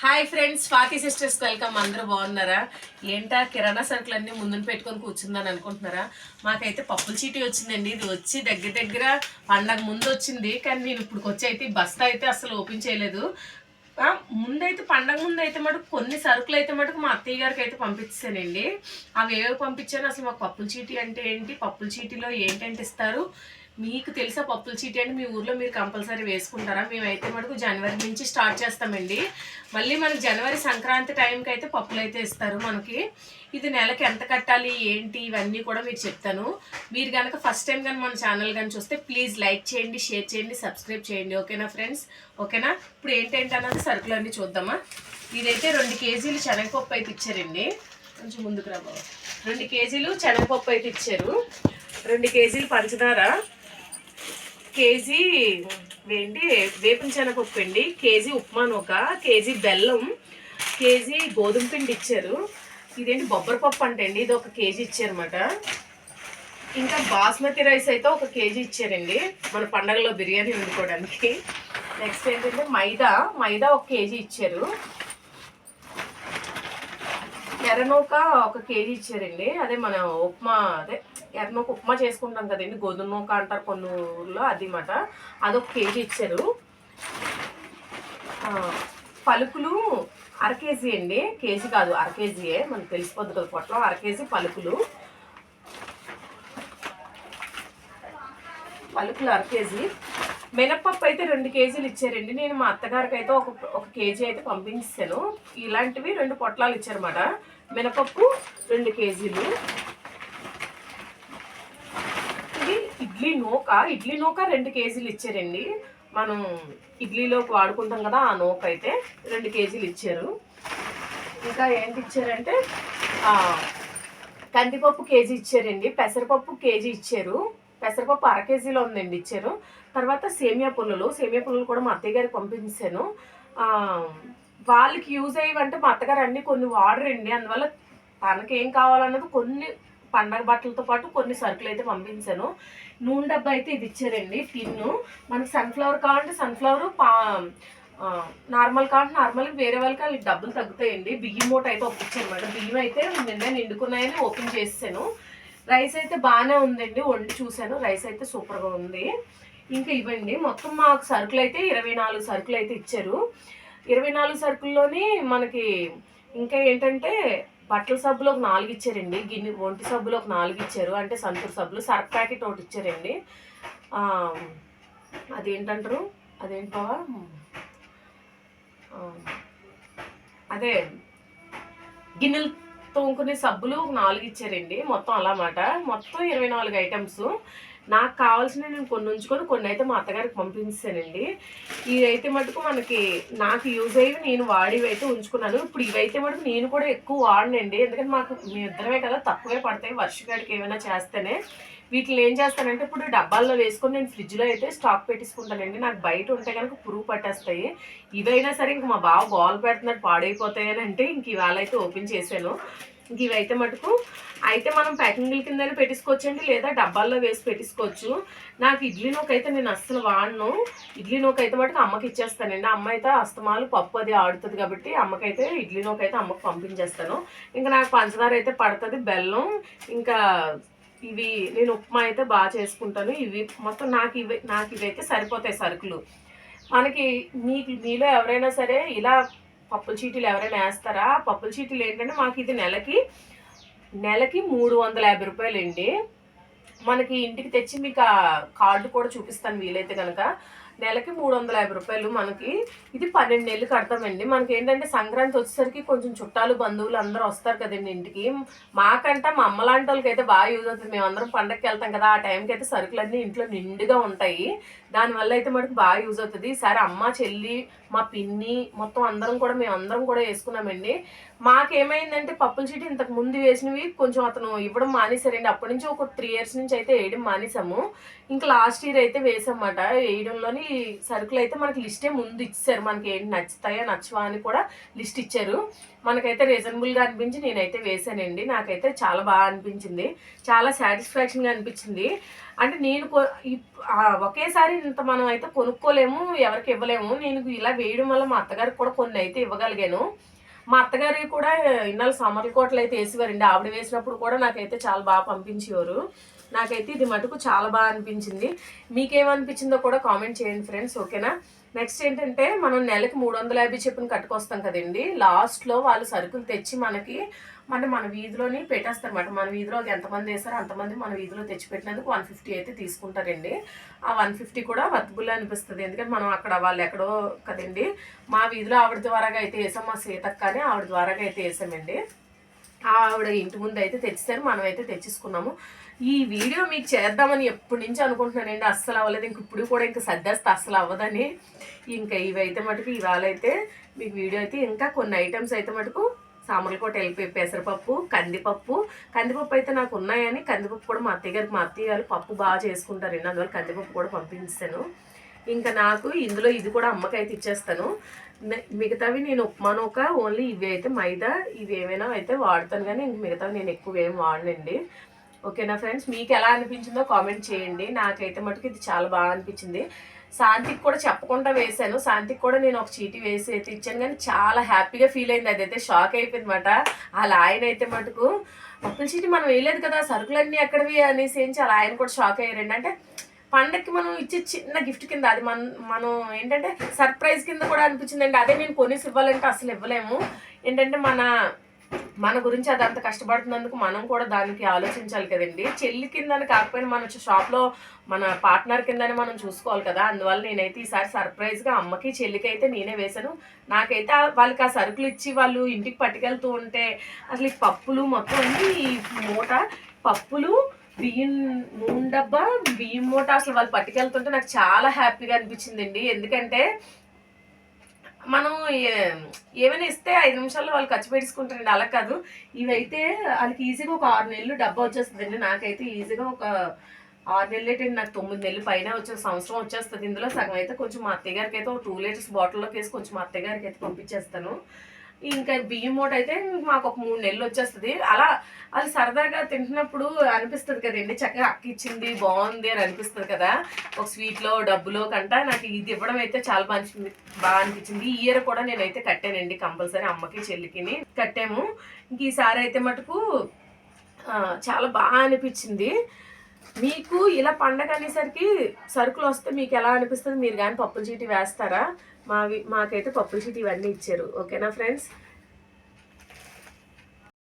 Hi friends Swathi sisters welcome అందరూ బాగున్నారా? ఏంటా? కిరాణా సరుకులు అన్నీ ముందున పెట్టుకొని కూర్చుందని అనుకుంటున్నారా? మాకైతే పప్పుల చీటీ వచ్చిందండి. ఇది వచ్చి దగ్గర దగ్గర పండగ ముందు వచ్చింది. కానీ నేను ఇప్పుడు వచ్చి అయితే బస్తా అయితే అసలు ఓపెన్ చేయలేదు. ముందైతే పండగ ముందు అయితే మటుకు కొన్ని సరుకులు అయితే మటుకు మా అత్తయ్య గారికి అయితే పంపించానండి అవి ఏవి పంపించాను? అసలు మాకు పప్పుల చీటీ అంటే ఏంటి? పప్పుల చీటీలో ఏంటంటే ఇస్తారు? మీకు తెలుసా పప్పుల చీటీ అంటే మీ ఊర్లో మీరు కంపల్సరీ వేసుకుంటారా? మేమైతే మటుకు జనవరి నుంచి స్టార్ట్ చేస్తామండి. మళ్ళీ మనకి జనవరి సంక్రాంతి టైంకి అయితే పప్పులు అయితే ఇస్తారు మనకి. ఇది నెలకి ఎంత కట్టాలి ఏంటి ఇవన్నీ కూడా మీకు చెప్తాను. మీరు కనుక ఫస్ట్ టైం కానీ మన ఛానల్ కానీ చూస్తే ప్లీజ్ లైక్ చేయండి షేర్ చేయండి సబ్స్క్రైబ్ చేయండి. ఓకేనా ఫ్రెండ్స్ ఓకేనా ఇప్పుడు ఏంటంటే అన్నది సరుకులన్నీ చూద్దామా? ఇదైతే రెండు కేజీలు శనగపప్పు అయితే ఇచ్చారండి. కొంచెం ముందుకు రాబో రెండు కేజీలు శనగపప్పు అయితే ఇచ్చారు. రెండు కేజీలు పంచదార. కేజీ ఏంటి? వేపిన అండి. కేజీ ఉప్మా నూక కేజీ బెల్లం కేజీ గోధుమ పిండి ఇచ్చారు. ఇదేంటి? బొబ్బరి పప్పు అంటే అండి. ఇది ఒక కేజీ ఇచ్చారన్నమాట. ఇంకా బాస్మతి రైస్ అయితే ఒక కేజీ ఇచ్చారండి. మన పండగలో బిర్యానీ వండుకోవడానికి. నెక్స్ట్ ఏంటంటే మైదా. మైదా ఒక కేజీ ఇచ్చారు. ఎర్రనూక ఒక కేజీ ఇచ్చారండి. అదే మన ఉప్మా అదే ఎర్రనూక ఉప్మా చేసుకుంటాం కదండి గోధుమ నూక అంటారు కొన్ని ఊర్లో అది మాట అదొక కేజీ ఇచ్చారు. పలుకులు అర కేజీ అండి. కేజీ కాదు అర కేజీయే. మనకు తెలిసిపోద్ది కదా పొట్లం. అర కేజీ పలుకులు. పలుకులు అర కేజీ. మినప్పప్పు అయితే రెండు కేజీలు ఇచ్చారండి. నేను మా అత్తగారికి అయితే ఒక ఒక కేజీ అయితే పంపించాను. ఇలాంటివి రెండు పొట్లాలు ఇచ్చారన్నమాట. మినపప్పు రెండు కేజీలు ఇది ఇడ్లీ నూక ఇడ్లీ నూక రెండు కేజీలు ఇచ్చారండి. మనం ఇడ్లీలోకి వాడుకుంటాం కదా ఆ నూక అయితే రెండు కేజీలు ఇచ్చారు. ఇంకా ఏంటి ఇచ్చారంటే కందిపప్పు కేజీ ఇచ్చారండి. పెసరపప్పు కేజీ ఇచ్చారు. పెసరపప్పు అర కేజీలో ఉందండి ఇచ్చారు. తర్వాత సేమియా పుల్లలు సేమియా పుల్లలు కూడా మా అత్తయ్య గారికి పంపించాను. వాళ్ళకి యూజ్ అయ్యవంటే మా అత్తగారు అన్ని కొన్ని వాడరండి. అందువల్ల తనకేం ఏం కావాలన్నది కొన్ని పండగ బట్టలతో పాటు కొన్ని సరుకులు అయితే పంపించాను. నూనె డబ్బా అయితే ఇది ఇచ్చారండి టిన్ను. మనకి సన్ఫ్లవర్ కావాలంటే సన్ఫ్లవర్ పా నార్మల్ కావాలంటే నార్మల్ వేరే వాళ్ళకి వాళ్ళకి డబ్బులు తగ్గుతాయండి. బియ్యం మూట అయితే ఒప్పించాను అనమాట బియ్యం అయితే నిన్న నిండుకున్నాయని ఓపెన్ చేసాను. రైస్ అయితే బాగానే ఉందండి. వండి చూశాను. రైస్ అయితే సూపర్గా ఉంది. ఇంకా ఇవ్వండి. మొత్తం మాకు సరుకులు అయితే ఇరవై నాలుగు సరుకులు అయితే ఇచ్చారు. ఇరవై నాలుగు సరుకుల్లోని మనకి ఇంకా ఏంటంటే బట్టల సబ్బులు ఒక నాలుగు ఇచ్చారండి గిన్నె ఒంటి సబ్బులు ఒక నాలుగు ఇచ్చారు అంటే సంతూర్ సబ్బులు సర్ఫ్ ప్యాకెట్ ఒకటి ఇచ్చారండి. అదేంటంటారు? అదేంటి? బావా అదే గిన్నెలు తోముకునే సబ్బులు ఒక నాలుగు ఇచ్చారండి మొత్తం అలా మాట మొత్తం ఇరవై నాలుగు ఐటమ్స్ నాకు కావాల్సిన నేను కొన్ని ఉంచుకొని కొన్ని అయితే మా అత్తగారికి పంపించానండి ఇవైతే మటుకు మనకి నాకు యూజ్ అయ్యి నేను వాడివి అయితే ఉంచుకున్నాను. ఇప్పుడు ఇవైతే మటుకు నేను కూడా ఎక్కువ వాడనండి. ఎందుకంటే మాకు మీ ఇద్దరమే కదా తక్కువే పడతాయి వర్షగాడికి ఏమైనా చేస్తేనే. వీటిని ఏం చేస్తానంటే ఇప్పుడు డబ్బాల్లో వేసుకొని నేను ఫ్రిడ్జ్లో అయితే స్టాక్ పెట్టేసుకుంటానండి. నాకు బయట ఉంటే కనుక పురుగు పట్టేస్తాయి. ఇవైనా సరే ఇంక మా బావ గోల్ పెడుతున్నాడు పాడైపోతాయని అంటే ఇంక ఇవాళ అయితే ఓపెన్ చేశాను. ఇవైతే మటుకు అయితే మనం ప్యాకింగ్ల కింద పెట్టేసుకోవచ్చండి లేదా డబ్బాల్లో వేసి పెట్టేసుకోవచ్చు. నాకు ఇడ్లీ నూక అయితే నేను అస్సలు వాడను. ఇడ్లీ నూక అయితే మటుకు అమ్మకి ఇచ్చేస్తానండి. అమ్మ అయితే అస్తమాలు పప్పు అది ఆడుతుంది కాబట్టి అమ్మకైతే ఇడ్లీ నూక అయితే పంపించేస్తాను. ఇంకా నాకు పంచదార అయితే పడుతుంది బెల్లం ఇంకా ఇవి నేను ఉప్మా అయితే బాగా చేసుకుంటాను. ఇవి మొత్తం నాకు ఇవి నాకు ఇవైతే సరిపోతాయి సరుకులు. మనకి మీకు మీలో ఎవరైనా సరే ఇలా పప్పుల చీటీలు ఎవరైనా వేస్తారా? పప్పుల చీటీలు ఏంటంటే మాకు ఇది నెలకి నెలకి మూడు వందల యాభై రూపాయలు అండి మనకి ఇంటికి తెచ్చి మీకు ఆ కార్డు కూడా చూపిస్తాను వీలైతే కనుక నెలకి మూడు వందల యాభై రూపాయలు మనకి. ఇది పన్నెండు నెలలు కడతామండి. మనకి ఏంటంటే సంక్రాంతి వచ్చేసరికి కొంచెం చుట్టాలు బంధువులు అందరూ వస్తారు కదండి ఇంటికి. మాకంట మా అమ్మ లాంటి వాళ్ళకి అయితే బాగా యూజ్ అవుతుంది. మేము అందరం పండగకి వెళ్తాం కదా ఆ టైంకి అయితే సరుకులన్నీ ఇంట్లో నిండుగా ఉంటాయి. దానివల్ల అయితే మనకి బాగా యూజ్ అవుతుంది. ఈసారి అమ్మ చెల్లి మా పిన్ని మొత్తం అందరం కూడా మేము అందరం కూడా వేసుకున్నామండి. మాకేమైందంటే పప్పుల చీటి ఇంతకు ముందు వేసినవి కొంచెం అతను ఇవ్వడం మానేశారండి. అప్పటి నుంచి ఒక త్రీ ఇయర్స్ నుంచి అయితే వేయడం మానేసాము ఇంకా లాస్ట్ ఇయర్ అయితే వేసామన్నమాట. వేయడంలోని సరుకులు అయితే మనకి లిస్టే ముందు ఇచ్చారు మనకి ఏంటి నచ్చుతాయా నచ్చవా అని కూడా లిస్ట్ ఇచ్చారు. మనకైతే రీజనబుల్గా అనిపించి నేనైతే వేసానండి నాకైతే చాలా బాగా అనిపించింది. చాలా సాటిస్ఫాక్షన్గా అనిపించింది. అంటే నేను ఒకేసారి ఇంత మనం అయితే కొనుక్కోలేము ఎవరికి ఇవ్వలేము. నేను ఇలా వేయడం వల్ల మా అత్తగారికి కూడా కొన్ని అయితే ఇవ్వగలిగాను. మా అత్తగారి కూడా ఇన్నాళ్ళు సమ్మర్ల కోటలు అయితే వేసేవారండి. ఆవిడ వేసినప్పుడు కూడా నాకైతే చాలా బాగా పంపించేవారు. నాకైతే ఇది మటుకు చాలా బాగా అనిపించింది. మీకేమనిపించిందో కూడా కామెంట్ చేయండి ఫ్రెండ్స్ ఓకేనా? నెక్స్ట్ ఏంటంటే మనం నెలకి మూడు వందల యాభై చెప్పిన కట్టుకొస్తాం కదండి. లాస్ట్లో వాళ్ళు సరుకులు తెచ్చి మనకి మన మన వీధిలోని పెట్టేస్తారు అనమాట మన వీధిలో ఎంతమంది వేసారో అంతమంది మన వీధిలో తెచ్చి పెట్టినందుకు వన్ ఫిఫ్టీ అయితే తీసుకుంటారండి. ఆ వన్ ఫిఫ్టీ కూడా వర్తబుల్ అనిపిస్తుంది. ఎందుకంటే మనం అక్కడ వాళ్ళు ఎక్కడో కదండి మా వీధిలో ఆవిడ ద్వారాగా అయితే వేసాం మా సీతక్క కానీ ఆవిడ ద్వారాగా అయితే వేసామండి. ఆవిడ ఇంటి ముందు అయితే తెచ్చారు మనం అయితే తెచ్చేసుకున్నాము. ఈ వీడియో మీకు చేద్దామని ఎప్పటి నుంచి అనుకుంటున్నానండి అస్సలు అవ్వలేదు. ఇంక ఇప్పుడు కూడా ఇంకా సర్దేస్తే అస్సలు అవ్వదని. ఇంకా ఇవైతే మటుకు ఇవాళ అయితే మీకు వీడియో అయితే ఇంకా కొన్ని ఐటమ్స్ అయితే మటుకు సామర్లకోట వెళ్ళిపోయి పెసరపప్పు కందిపప్పు. కందిపప్పు అయితే నాకు ఉన్నాయని కందిపప్పు కూడా మా అత్తయ్య గారికి మా అత్తయ్య గారు పప్పు బాగా చేసుకుంటారండి. అందువల్ల కందిపప్పు కూడా పంపించాను. ఇంకా నాకు ఇందులో ఇది కూడా అమ్మకైతే ఇచ్చేస్తాను. మిగతావి నేను ఉప్మానోక ఓన్లీ ఇవి అయితే మైదా ఇవి ఏమైనా అయితే వాడతాను. కానీ ఇంక మిగతావి నేను ఎక్కువ ఏం వాడనండి. ఓకేనా ఫ్రెండ్స్? మీకు ఎలా అనిపించిందో కామెంట్ చేయండి. నాకైతే మటుకు ఇది చాలా బాగా అనిపించింది. శాంతికి కూడా చెప్పకుండా వేశాను. శాంతికి కూడా నేను ఒక చీటీ వేసి అయితే ఇచ్చాను. కానీ చాలా హ్యాపీగా ఫీల్ అయింది. అదైతే షాక్ అయిపోయింది అనమాట అలా ఆయన అయితే మటుకు అప్పుల చీటీ మనం వేయలేదు కదా సరుకులన్నీ ఎక్కడవి? అనేసి ఏంచి అలా ఆయన కూడా షాక్ అయ్యారండి. అంటే పండక్కి మనం ఇచ్చే చిన్న గిఫ్ట్ కింద అది మన మనం ఏంటంటే సర్ప్రైజ్ కింద కూడా అనిపించిందండి. అదే నేను కొనేసి ఇవ్వాలంటే అసలు ఇవ్వలేము. ఏంటంటే మన మన గురించి అది అంత కష్టపడుతున్నందుకు మనం కూడా దానికి ఆలోచించాలి కదండి. చెల్లి కిందని కాకపోయినా మన షాప్లో మన పార్ట్నర్ కిందని మనం చూసుకోవాలి కదా. అందువల్ల నేనైతే ఈసారి సర్ప్రైజ్గా అమ్మకి చెల్లికి అయితే నేనే వేశాను. నాకైతే వాళ్ళకి ఆ సరుకులు ఇచ్చి వాళ్ళు ఇంటికి పట్టుకెళ్తూ ఉంటే అసలు ఈ పప్పులు మొత్తం అన్ని ఈ మూట పప్పులు బియ్యం నూనె డబ్బా బియ్యం మూట అసలు వాళ్ళు పట్టుకెళ్తుంటే నాకు చాలా హ్యాపీగా అనిపించిందండి. ఎందుకంటే మనం ఏ- ఏమైనా ఇస్తే ఐదు నిమిషాల్లో వాళ్ళు ఖర్చు పెట్టేసుకుంటారండి. అలా కాదు. ఇవైతే వాళ్ళకి ఈజీగా ఒక ఆరు నెలలు డబ్బా వచ్చేస్తుందండి. నాకైతే ఈజీగా ఒక ఆరు నెలలు ఏంటండి నాకు తొమ్మిది నెలలు పైన వచ్చే సంవత్సరం వచ్చేస్తుంది. ఇందులో సగం అయితే కొంచెం మా అత్తయ్య గారికి అయితే ఒక టూ లీటర్స్ బాటిల్లోకి వేసి కొంచెం మా అత్తయ్య గారికి అయితే పంపించేస్తాను. ఇంకా బియ్యం మూట అయితే మాకు ఒక మూడు నెలలు వచ్చేస్తుంది. అలా అది సరదాగా తింటున్నప్పుడు అనిపిస్తుంది కదండి చక్కగా అక్క ఇచ్చింది బాగుంది అని అనిపిస్తుంది కదా. ఒక స్వీట్లో డబ్బులో కంట నాకు ఇది ఇవ్వడం అయితే చాలా బాగా బాగా అనిపించింది. ఈ ఇయర్ కూడా నేనైతే కట్టానండి కంపల్సరీ అమ్మకి చెల్లికిని కట్టాము. ఇంక ఈసారి అయితే మటుకు చాలా బాగా అనిపించింది. మీకు ఇలా పండగ అనేసరికి సరుకులు వస్తే మీకు ఎలా అనిపిస్తుంది? మీరు కానీ పప్పుల చీటీ వేస్తారా? మావి మాకైతే పప్పుల చీటీ ఇవన్నీ ఇచ్చారు. ఓకేనా ఫ్రెండ్స్?